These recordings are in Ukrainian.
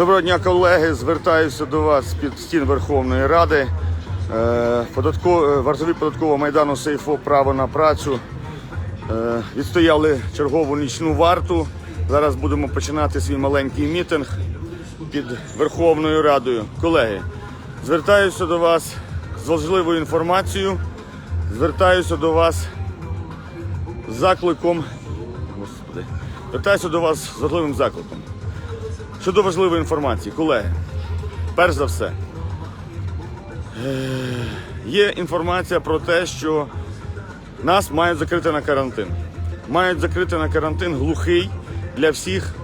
Доброго дня, колеги. Звертаюся до вас з-під стін Верховної Ради. Е, податко- е, Вартові податкового майдану Сейфо право на працю. Е, Відстояли чергову нічну варту. Зараз будемо починати свій маленький мітинг під Верховною Радою. Колеги, звертаюся до вас з важливою інформацією. Звертаюся до вас з закликом. Господи, звертаюся до вас з важливим закликом. Щодо важливої інформації, колеги, перш за все, е, є інформація про те, що нас мають закрити на карантин. Мають закрити на карантин глухий для всіх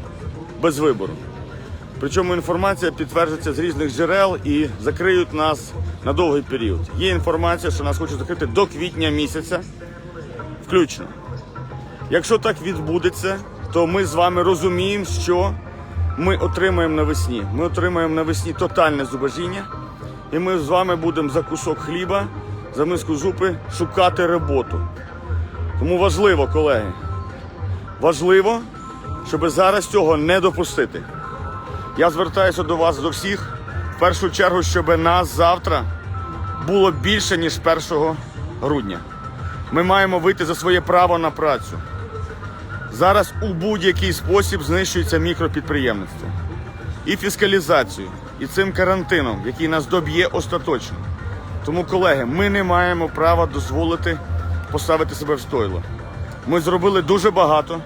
без вибору. Причому інформація підтверджується з різних джерел і закриють нас на довгий період. Є інформація, що нас хочуть закрити до квітня місяця, включно. Якщо так відбудеться, то ми з вами розуміємо, що ми отримаємо навесні. Ми отримаємо навесні тотальне зубожіння, і ми з вами будемо за кусок хліба, за миску жупи шукати роботу. Тому важливо, колеги, важливо, щоб зараз цього не допустити. Я звертаюся до вас до всіх, в першу чергу, щоб нас завтра було більше, ніж 1 грудня. Ми маємо вийти за своє право на працю. Зараз у будь-який спосіб знищується мікропідприємництво. І фіскалізацію, і цим карантином, який нас доб'є остаточно. Тому, колеги, ми не маємо права дозволити поставити себе в стойло. Ми зробили дуже багато.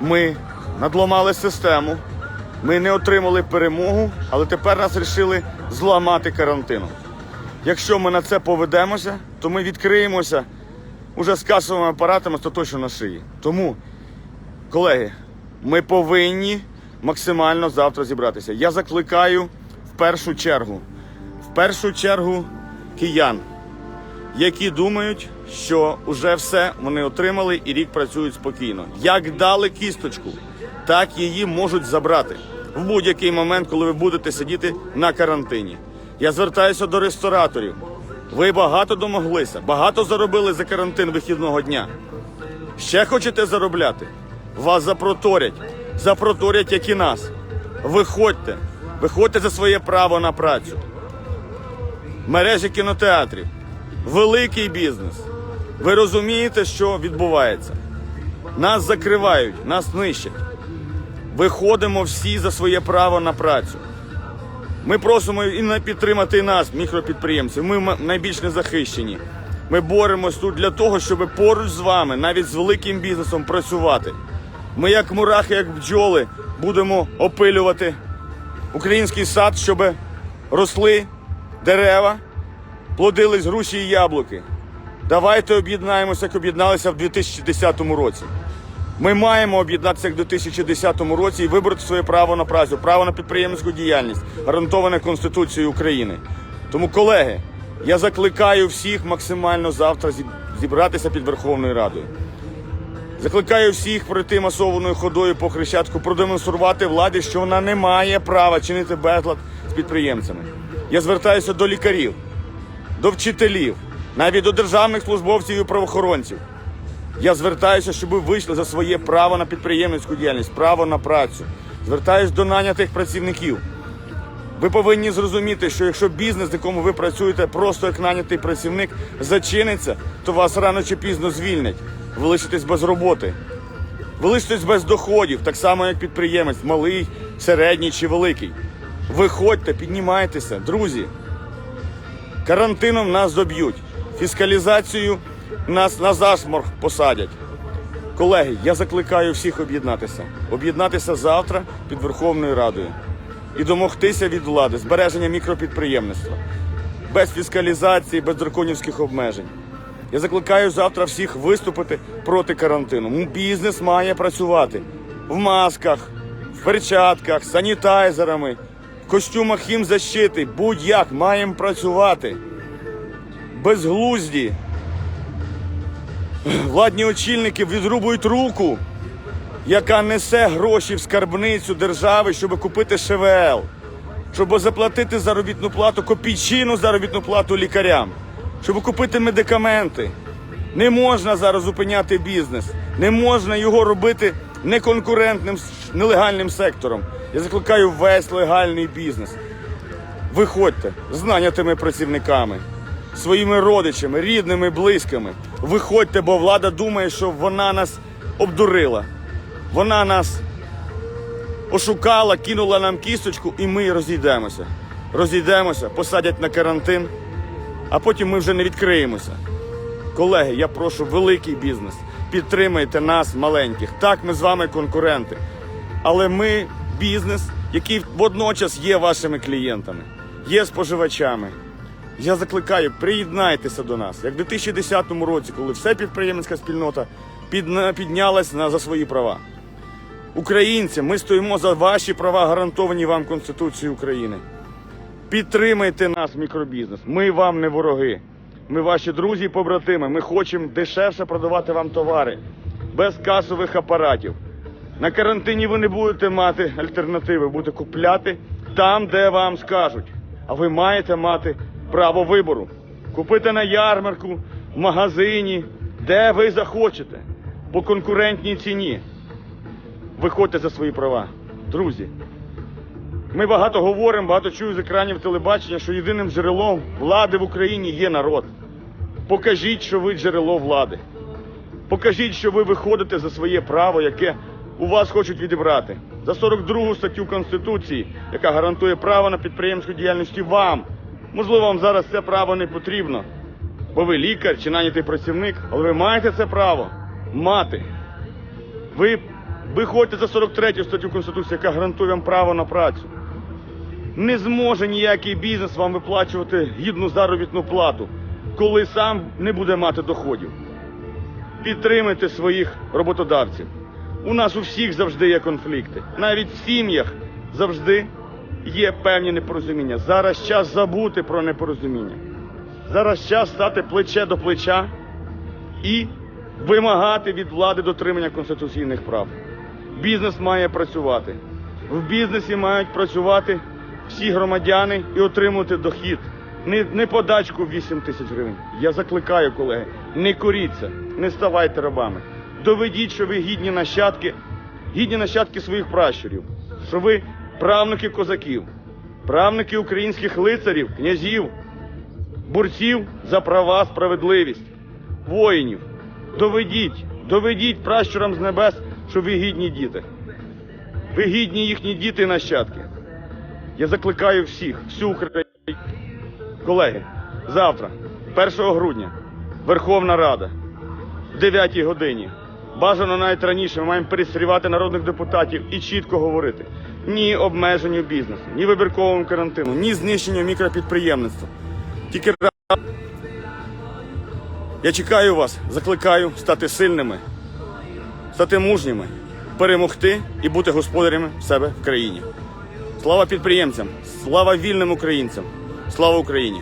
Ми надломали систему. Ми не отримали перемогу, але тепер нас вирішили зламати карантином. Якщо ми на це поведемося, то ми відкриємося уже з касовими апаратами остаточно на шиї. Тому Колеги, ми повинні максимально завтра зібратися. Я закликаю в першу чергу, в першу чергу киян, які думають, що вже все вони отримали і рік працюють спокійно. Як дали кісточку, так її можуть забрати в будь-який момент, коли ви будете сидіти на карантині. Я звертаюся до рестораторів. Ви багато домоглися, багато заробили за карантин вихідного дня. Ще хочете заробляти? Вас запроторять. Запроторять, як і нас. Виходьте. Виходьте за своє право на працю. Мережі кінотеатрів. Великий бізнес. Ви розумієте, що відбувається? Нас закривають, нас нищать. Виходимо всі за своє право на працю. Ми просимо і на- підтримати нас, мікропідприємців. Ми найбільш незахищені. Ми боремось тут для того, щоб поруч з вами, навіть з великим бізнесом, працювати. Ми, як мурахи, як бджоли, будемо опилювати український сад, щоб росли дерева, плодились груші і яблуки. Давайте об'єднаємося, як об'єдналися в 2010 році. Ми маємо об'єднатися як в 2010 році і вибрати своє право на працю, право на підприємницьку діяльність, гарантоване Конституцією України. Тому, колеги, я закликаю всіх максимально завтра зібратися під Верховною Радою. Закликаю всіх пройти масованою ходою по Хрещатку, продемонструвати владі, що вона не має права чинити безлад з підприємцями. Я звертаюся до лікарів, до вчителів, навіть до державних службовців і правоохоронців. Я звертаюся, щоб ви вийшли за своє право на підприємницьку діяльність, право на працю. Звертаюсь до нанятих працівників. Ви повинні зрозуміти, що якщо бізнес, в якому ви працюєте, просто як нанятий працівник, зачиниться, то вас рано чи пізно звільнять. Ви лишитесь без роботи. Ви лишитесь без доходів, так само як підприємець, малий, середній чи великий. Виходьте, піднімайтеся, друзі. Карантином нас доб'ють, фіскалізацію нас на зашморг посадять. Колеги, я закликаю всіх об'єднатися. Об'єднатися завтра під Верховною Радою і домогтися від влади збереження мікропідприємництва без фіскалізації, без драконівських обмежень. Я закликаю завтра всіх виступити проти карантину. Бізнес має працювати в масках, в перчатках, санітайзерами, в костюмах хімзащити. Будь-як маємо працювати. Безглузді. Владні очільники відрубують руку, яка несе гроші в скарбницю держави, щоб купити ШВЛ, щоб заплатити заробітну плату, копійчину заробітну плату лікарям, щоб купити медикаменти. Не можна зараз зупиняти бізнес, не можна його робити неконкурентним нелегальним сектором. Я закликаю весь легальний бізнес. Виходьте з нанятими працівниками, своїми родичами, рідними, близькими. Виходьте, бо влада думає, що вона нас обдурила. Вона нас ошукала, кинула нам кісточку, і ми розійдемося. Розійдемося, посадять на карантин, а потім ми вже не відкриємося. Колеги, я прошу великий бізнес. Підтримайте нас, маленьких. Так, ми з вами конкуренти. Але ми бізнес, який водночас є вашими клієнтами, є споживачами. Я закликаю, приєднайтеся до нас. Як в 2010 році, коли вся підприємницька спільнота піднялась на, за свої права. Українці, ми стоїмо за ваші права, гарантовані вам Конституцією України. Підтримайте нас, мікробізнес. Ми вам не вороги. Ми ваші друзі і побратими. Ми хочемо дешевше продавати вам товари без касових апаратів. На карантині ви не будете мати альтернативи, будете купляти там, де вам скажуть. А ви маєте мати право вибору. Купити на ярмарку, в магазині, де ви захочете, по конкурентній ціні. Виходьте за свої права. Друзі, ми багато говоримо, багато чую з екранів телебачення, що єдиним джерелом влади в Україні є народ. Покажіть, що ви джерело влади. Покажіть, що ви виходите за своє право, яке у вас хочуть відібрати. За 42 статтю Конституції, яка гарантує право на підприємську діяльність вам. Можливо, вам зараз це право не потрібно, бо ви лікар чи нанятий працівник, але ви маєте це право мати. Ви виходьте за 43 статтю Конституції, яка гарантує вам право на працю. Не зможе ніякий бізнес вам виплачувати гідну заробітну плату, коли сам не буде мати доходів. Підтримайте своїх роботодавців. У нас у всіх завжди є конфлікти. Навіть в сім'ях завжди є певні непорозуміння. Зараз час забути про непорозуміння. Зараз час стати плече до плеча і вимагати від влади дотримання конституційних прав. Бізнес має працювати. В бізнесі мають працювати всі громадяни і отримувати дохід. Не, не подачку в 8 тисяч гривень. Я закликаю, колеги, не коріться, не ставайте рабами. Доведіть, що ви гідні нащадки, гідні нащадки своїх пращурів, що ви правнуки козаків, правнуки українських лицарів, князів, борців за права, справедливість, воїнів. Доведіть, доведіть пращурам з небес, що ви гідні діти. Ви гідні їхні діти і нащадки. Я закликаю всіх, всю Україну. Колеги, завтра, 1 грудня, Верховна Рада, в 9 годині. Бажано навіть раніше ми маємо перестрівати народних депутатів і чітко говорити: ні обмеженню бізнесу, ні вибірковому карантину, ні знищенню мікропідприємництва. Тільки. Я чекаю вас, закликаю стати сильними, стати мужніми, перемогти і бути господарями в себе в країні. Слава підприємцям, слава вільним українцям, слава Україні!